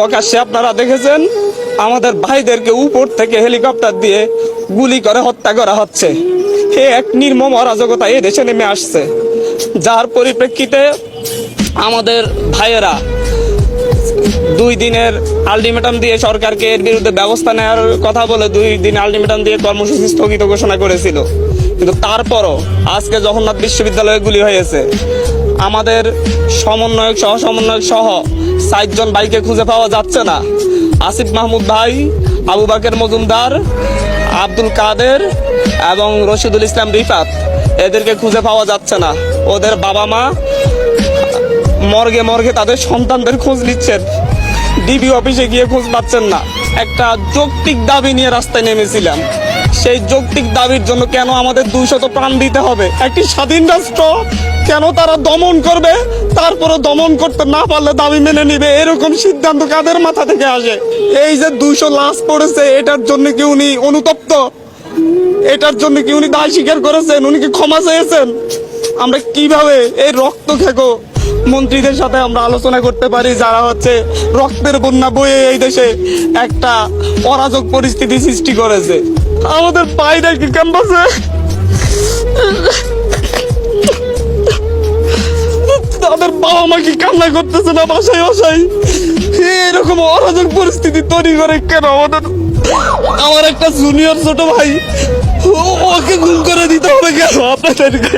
প্রকাশ্যে আপনারা দেখেছেন, আমাদের ভাইদেরকে উপর থেকে হেলিকপ্টার দিয়ে গুলি করে হত্যা করা হচ্ছে। এ এক নির্মম অরাজকতা এ দেশে নেমে আসছে। যার পরিপ্রেক্ষিতে আমাদের ভাইয়েরা দুই দিনের আলটিমেটাম দিয়ে সরকারকে এর বিরুদ্ধে ব্যবস্থা নেওয়ার কথা বলে দুই দিন আলটিমেটাম দিয়ে কর্মসূচি স্থগিত ঘোষণা করেছিল। কিন্তু তারপরও আজকে জগন্নাথ বিশ্ববিদ্যালয়ে গুলি হয়েছে। আমাদের সমন্বয়ক সহ সমন্বয়ক সহ ষাটজন বাইকে খুঁজে পাওয়া যাচ্ছে না। আসিফ মাহমুদ ভাই, আবু বাকের মজুমদার, আব্দুল কাদের এবং রশিদুল ইসলাম রিফাত। এদেরকে খুঁজে পাওয়া যাচ্ছে না। ওদের বাবা মা মর্গে মর্গে তাদের সন্তানদের খোঁজ নিচ্ছেন। ডিবি অফিসে গিয়ে খোঁজ পাচ্ছেন না। একটা যৌক্তিক দাবি নিয়ে রাস্তায় নেমেছিলাম। সেই যৌক্তিক দাবির জন্য কেন আমাদের দুইশত প্রাণ দিতে হবে? একটি স্বাধীন রাষ্ট্র কেন তারা দমন করবে? তারপরে দমন করতে না পারলে দাবি মেনে নিবে। এরকম সিদ্ধান্ত কাদের মাথা থেকে আসে? এই যে দুইশো লাশ পড়েছে, এটার জন্য কি উনি অনুতপ্ত? এটার জন্য কি উনি দায় স্বীকার করেছেন? উনি কি ক্ষমা চেয়েছেন? আমরা কীভাবে এই রক্ত খেকো? মন্ত্রীদের সাথে আমরা আলোচনা করতে পারি, যারা হচ্ছে রক্তের বন্যা বয়ে এই দেশে একটা অরাজক পরিস্থিতি সৃষ্টি করেছে। আমাদের বাইরে কি ক্যাম্পাসে। তাদের বাবা মা কি কান্না করতেছে না বাসায় বাসায়? এরকম অরাজক পরিস্থিতি তৈরি করে কেন আমাদের? আমার একটা জুনিয়র ছোট ভাই ওকে গুম করে দিতে হবে কেন? আপনাদেরকে